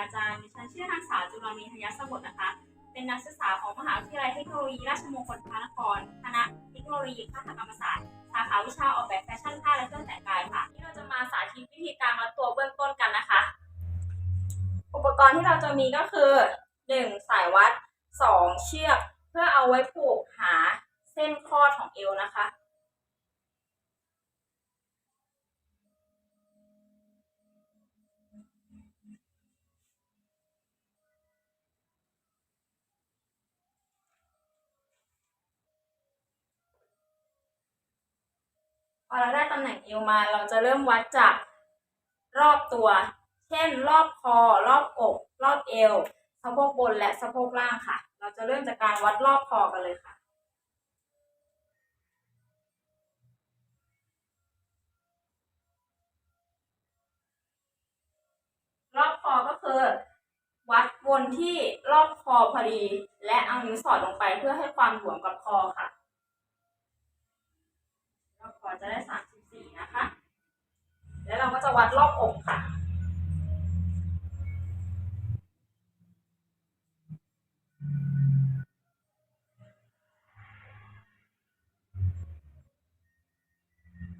อาจารย์ดิฉันชื่อนางสาวจุลามีทยสบุตรนะคะ เป็นนักศึกษาของมหาวิทยาลัยเทคโนโลยีราชมงคลพระนคร คณะเทคโนโลยีคหกรรมศาสตร์ สาขาวิชาออกแบบแฟชั่นผ้าและเครื่องแต่งกายค่ะ ที่เราจะมาสาธิตวิธีการมัดตัวเบื้องต้นกันนะคะ อุปกรณ์ที่เราจะมีก็คือ 1. สายวัด 2. เชือก เพื่อเอาไว้ผูกหาเส้นคลอของเอวนะคะ พอเราได้ตำแหน่งเอวมา เราจะเริ่มวัดจากรอบตัว เช่น รอบคอ รอบอก รอบเอว สะโพกบนและสะโพกล่างค่ะ เราจะเริ่มจากการวัดรอบคอกันเลยค่ะรอบคอก็คือ วัดวนที่รอบคอพอดี และเอานิ้วสอดลงไปเพื่อให้ความหลวมกับคอค่ะ จะได้ 34 นะคะ แล้วเราก็จะวัดรอบอกค่ะ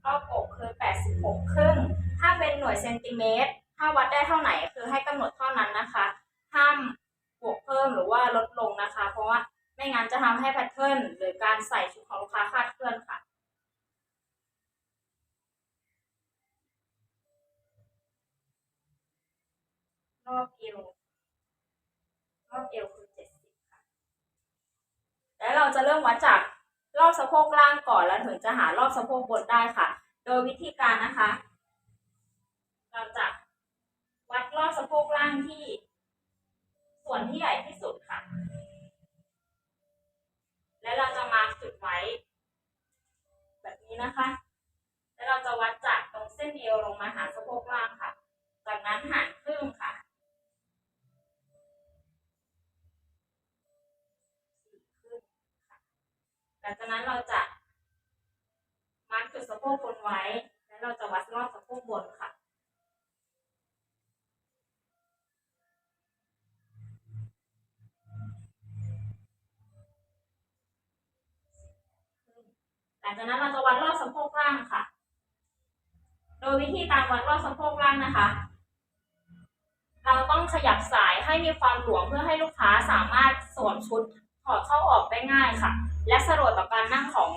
รอบอกคือ 86 ครึ่ง ถ้าเป็นหน่วยเซนติเมตร ถ้าวัดได้เท่าไหร่คือให้กำหนดเท่านั้นนะคะ ห้ามบวกเพิ่มหรือว่าลดลงนะคะ เพราะว่าไม่งั้นจะทำให้แพทเทิร์นหรือการใส่ชุดของลูกค้าคาดเคลื่อนค่ะ รอบเอวรอบเอวคือ70ค่ะ แล้วเราจะเริ่มวัดจากรอบสะโพกล่างก่อนแล้วถึงจะหารอบสะโพกบนได้ค่ะ โดยวิธีการนะคะ เราจะวัดรอบสะโพกล่างที่ ส่วนที่ใหญ่ที่สุดค่ะ และเราจะมาร์กจุดไว้ แบบนี้นะคะ แล้วเราจะวัดจากตรงเส้นเอวลงมาหาสะโพกล่าง จุดสะโพกบนไว้ แล้วเราจะวัดรอบสะโพกบนค่ะ หลังจากนั้นเราจะวัดรอบสะโพกล่างค่ะ โดยวิธีการวัดรอบสะโพกล่างนะคะ เราต้องขยับสายให้มีความหลวมเพื่อให้ลูกค้าสามารถสวมชุดถอดเข้าออกได้ง่ายค่ะ และสะดวกต่อการนั่งของ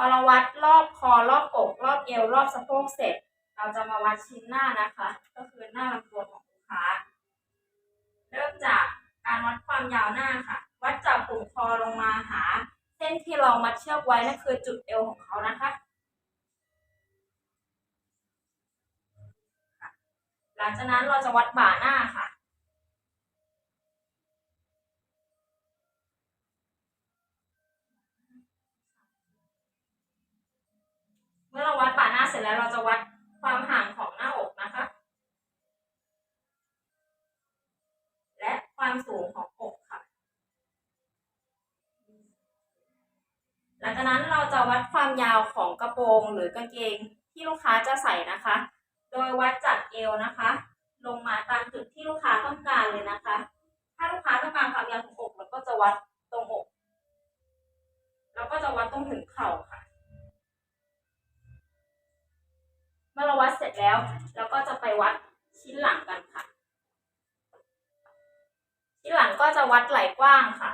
พอเราวัดรอบคอรอบอกรอบเอวรอบสะโพกเสร็จ เราจะมาวัดชิ้นหน้านะคะ ก็คือหน้าลำตัวของลูกค้า เริ่มจากการวัดความยาวหน้าค่ะ วัดจากปุ่มคอลงมาหา เส้นที่เรามัดเชือกไว้นั่นคือจุดเอวของเขานะคะค่ะหลังจากนั้นเราจะวัดบ่าหน้าค่ะ ร็จแล้วเราจะวัดความห่างของหน้าอกนะคะ และความสูงของอกค่ะ หลังจากนั้นเราจะวัดความยาวของกระโปรงหรือกางเกงที่ลูกค้าจะใส่นะคะ โดยวัดจากเอวนะคะ ลงมาตามจุดที่ลูกค้าต้องการเลยนะคะ ถ้าลูกค้าต้องการความยาวของอกเราก็จะวัดตรงอก แล้วก็จะวัดตรงถึงเข่า มื่อเราวัดเสร็จแล้วเราก็จะไปวัดชิ้นหลังกันค่ะ ชิ้นหลังก็จะวัดไหล่กว้างค่ะ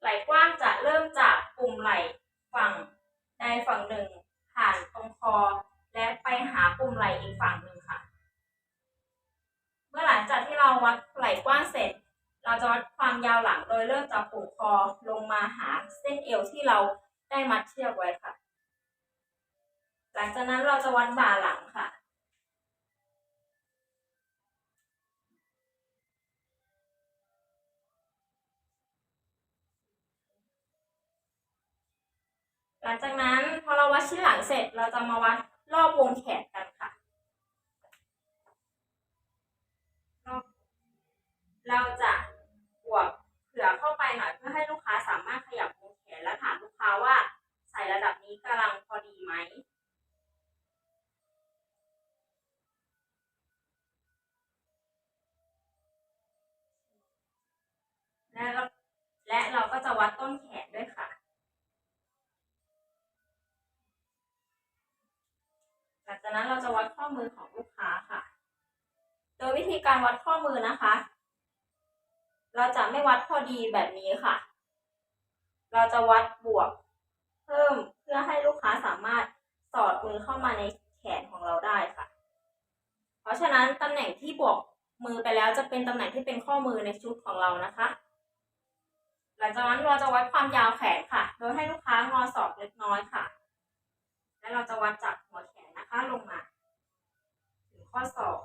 ไหล่กว้างจะเริ่มจากปุ่มไหล่ฝั่งใดฝั่งหนึ่งผ่านตรงคอ และไปหาปุ่มไหล่อีกฝั่งหนึ่งค่ะ เมื่อหลังจากที่เราวัดไหล่กว้างเสร็จ เราจะวัดความยาวหลังโดยเริ่มจากปุ่มคอลงมาหาเส้นเอวที่เราได้มัดเชือกไว้ค่ะ หลังจากนั้นเราจะวัดบ่าหลังค่ะ หลังจากนั้นพอเราวัดชิ้นหลังเสร็จเราจะมาวัดรอบวงแขน และเราและเราก็จะวัดต้นแขนด้วยค่ะ หลังจากนั้นเราจะวัดข้อมือของลูกค้าค่ะ โดยวิธีการวัดข้อมือนะคะ เราจะไม่วัดพอดีแบบนี้ค่ะ เราจะวัดบวกเพิ่มเพื่อให้ลูกค้าสามารถสอดมือเข้ามาในแขนของเราได้ค่ะ เพราะฉะนั้นตำแหน่งที่บวกมือไปแล้วจะเป็นตำแหน่งที่เป็นข้อมือในชุดของเรานะคะ หลังจากนั้นเราจะวัดความยาวแขนค่ะ โดยให้ลูกค้างอศอกเล็กน้อยค่ะ และเราจะวัดจากหัวแขนนะคะลงมา ถึงข้อศอก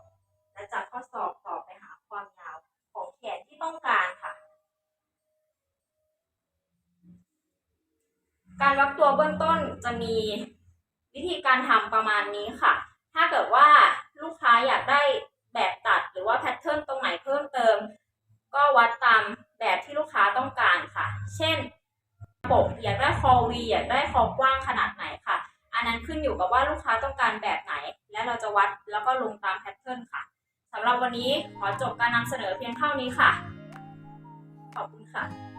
และจากข้อศอกต่อไปหาความยาวของแขนที่ต้องการค่ะ การวัดตัวเบื้องต้นจะมีวิธีการทำประมาณนี้ค่ะ ถ้าเกิดว่าลูกค้าอยากได้แบบตัดหรือว่าแพทเทิร์นตรงไหนเพิ่มเติม ก็วัดตามแบบที่ลูกค้าต้องการค่ะ เช่นปกอยากได้ คอวีอยากได้คอกว้างขนาดไหนค่ะ อันนั้นขึ้นอยู่กับว่าลูกค้าต้องการแบบไหน และเราจะวัดแล้วก็ลงตามแพทเทิร์นค่ะสำหรับวันนี้ขอจบการนำเสนอเพียงเท่านี้ค่ะ ขอบคุณค่ะ